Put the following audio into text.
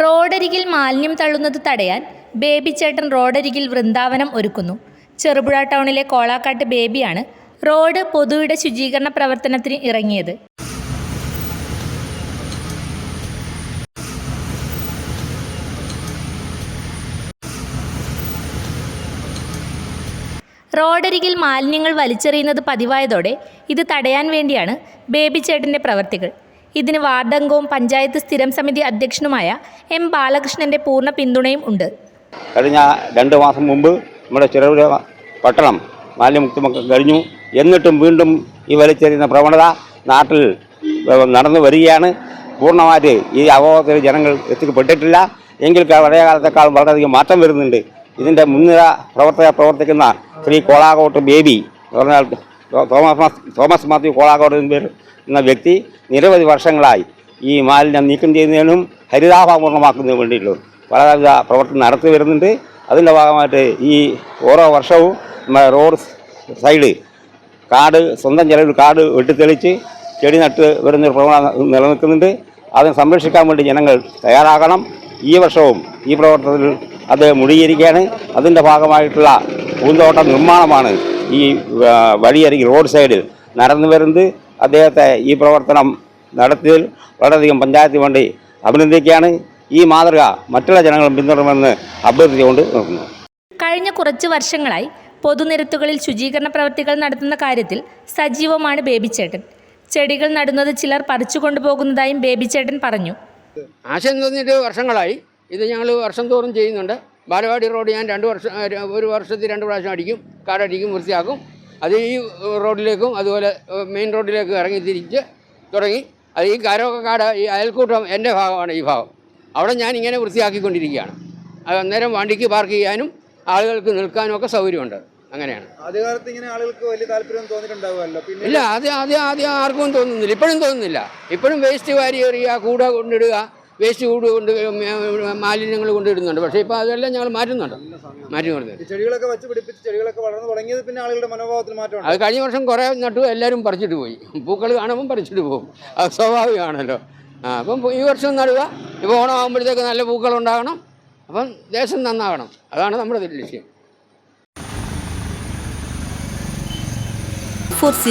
റോഡരികിൽ മാലിന്യം തള്ളുന്നത് തടയാൻ ബേബി ചേട്ടൻ റോഡരികിൽ വൃന്ദാവനം ഒരുക്കുന്നു. ചെറുപുഴ ടൗണിലെ കോളാക്കാട്ട് ബേബിയാണ് റോഡ് പൊതുവിട ശുചീകരണ പ്രവർത്തനത്തിന് ഇറങ്ങിയത്. റോഡരികിൽ മാലിന്യങ്ങൾ വലിച്ചെറിയുന്നത് പതിവായതോടെ ഇത് തടയാൻ വേണ്ടിയാണ് ബേബി ചേട്ടന്റെ പ്രവർത്തികൾ. ഇതിന് വാർഡംഗവും പഞ്ചായത്ത് സ്ഥിരം സമിതി അധ്യക്ഷനുമായ എം ബാലകൃഷ്ണന്റെ പൂർണ പിന്തുണയും ഉണ്ട്. കഴിഞ്ഞ രണ്ട് മാസം മുമ്പ് നമ്മുടെ ചെറുപുഴ പട്ടണം മാലിന്യമുക്തമൊക്കെ കഴിഞ്ഞു. എന്നിട്ടും വീണ്ടും ഈ വലിച്ചെറിയുന്ന പ്രവണത നാട്ടിൽ നടന്നു വരികയാണ്. പൂർണമായിട്ട് ഈ അവബോധത്തിൽ ജനങ്ങൾ എത്തിക്കപ്പെട്ടിട്ടില്ല. എങ്കിൽ പഴയ വളരെയധികം മാറ്റം വരുന്നുണ്ട്. ഇതിന്റെ മുൻനിര പ്രവർത്തക പ്രവർത്തിക്കുന്ന ശ്രീ കോളാകോട്ട് ബേബി എന്ന് പറഞ്ഞാൽ തോമസ് തോമസ് മാത്യു കോളാകോട് എന്ന വ്യക്തി നിരവധി വർഷങ്ങളായി ഈ മാലിന്യം നീക്കം ചെയ്യുന്നതിനും ഹരിതാഭപൂർണമാക്കുന്നതിനും വേണ്ടിയിട്ടുള്ള പലവിധ പ്രവർത്തനം നടത്തി വരുന്നുണ്ട്. അതിന്റെ ഭാഗമായിട്ട് ഈ ഓരോ വർഷവും നമ്മുടെ റോഡ് സൈഡ് കാട് സ്വന്തം ചെലവിൽ കാട് വെട്ടിത്തെളിച്ച് ചെടി നട്ട് വരുന്നൊരു പ്രവണത നിലനിൽക്കുന്നുണ്ട്. അതിനെ സംരക്ഷിക്കാൻ വേണ്ടി ജനങ്ങൾ തയ്യാറാകണം. ഈ വർഷവും ഈ പ്രവർത്തനത്തിൽ അത് മുടിയിരിക്കുകയാണ് അതിന്റെ ഭാഗമായിട്ടുള്ള പൂന്തോട്ട നിർമ്മാണമാണ് ഈ വഴിയരികിൽ റോഡ് സൈഡിൽ നടന്നു വരുന്നത് അദ്ദേഹത്തെ ഈ പ്രവർത്തനം നടത്തിയതിൽ വളരെയധികം പഞ്ചായത്ത് വേണ്ടി അഭിനന്ദിക്കുകയാണ്. ഈ മാതൃക മറ്റുള്ള ജനങ്ങളും പിന്തുടരുമെന്ന് അഭ്യർത്ഥിച്ചുകൊണ്ട് നിർത്തുന്നു. കഴിഞ്ഞ കുറച്ച് വർഷങ്ങളായി പൊതുനിരത്തുകളിൽ ശുചീകരണ പ്രവർത്തികൾ നടത്തുന്ന കാര്യത്തിൽ സജീവമാണ് ബേബിച്ചേട്ടൻ. ചെടികൾ നടുന്നത് ചിലർ പറിച്ചു കൊണ്ടുപോകുന്നതായും ബേബിച്ചേട്ടൻ പറഞ്ഞു. ആശയം തോന്നിയിട്ട് വർഷങ്ങളായി ഇത് ഞങ്ങൾ വർഷം തോറും ചെയ്യുന്നുണ്ട്. ബാലവാടി റോഡ് ഞാൻ രണ്ട് വർഷം ഒരു വർഷത്തിൽ രണ്ട് പ്രാവശ്യം അടിക്കും കാടടിക്കും വൃത്തിയാക്കും. അത് ഈ റോഡിലേക്കും അതുപോലെ മെയിൻ റോഡിലേക്കും ഇറങ്ങി തിരിച്ച് തുടങ്ങി. അത് ഈ കരോക്ക കാട് ഈ അയൽക്കൂട്ടം എന്റെ ഭാഗമാണ് ഈ ഭാഗം. അവിടെ ഞാൻ ഇങ്ങനെ വൃത്തിയാക്കിക്കൊണ്ടിരിക്കുകയാണ്. അത് അന്നേരം വണ്ടിക്ക് പാർക്ക് ചെയ്യാനും ആളുകൾക്ക് നിൽക്കാനും ഒക്കെ സൗകര്യമുണ്ട്. അങ്ങനെയാണ്. ആദ്യകാലത്ത് ഇങ്ങനെ ആളുകൾക്ക് വലിയ താല്പര്യം തോന്നിയിട്ടുണ്ടാവുമല്ലോ. പിന്നെ ഇല്ല ആദ്യം ആദ്യം ആദ്യം ആർക്കും തോന്നുന്നില്ല. ഇപ്പോഴും തോന്നുന്നില്ല. ഇപ്പോഴും വേസ്റ്റ് വാരി എറിയുക കൂടെ കൊണ്ടിടുക വേസ്റ്റ് കൂട് കൊണ്ട് മാലിന്യങ്ങൾ കൊണ്ടിടുന്നുണ്ട്. പക്ഷേ ഇപ്പോൾ അതെല്ലാം ഞങ്ങൾ മാറ്റുന്നുണ്ട്. മാറ്റി കൊടുത്തത് ചെടികളൊക്കെ വെച്ച് പിടിപ്പിച്ച് ചെടികളൊക്കെ വളർന്നു തുടങ്ങിയത് പിന്നെ ആളുകളുടെ മനോഭാവത്തിൽ മാറ്റമുണ്ട്. അത് കഴിഞ്ഞ വർഷം കുറേ നട്ടു എല്ലാവരും പറിച്ചിട്ട് പോയി. പൂക്കൾ കാണുമ്പം പറിച്ചിട്ട് പോകും. അത് സ്വാഭാവികമാണല്ലോ. ആ അപ്പം ഈ വർഷം നടുക ഇപ്പോൾ ഓണമാകുമ്പോഴത്തേക്ക് നല്ല പൂക്കൾ ഉണ്ടാകണം. അപ്പം ദേശം നന്നാകണം. അതാണ് നമ്മുടെ ലക്ഷ്യം. Four zero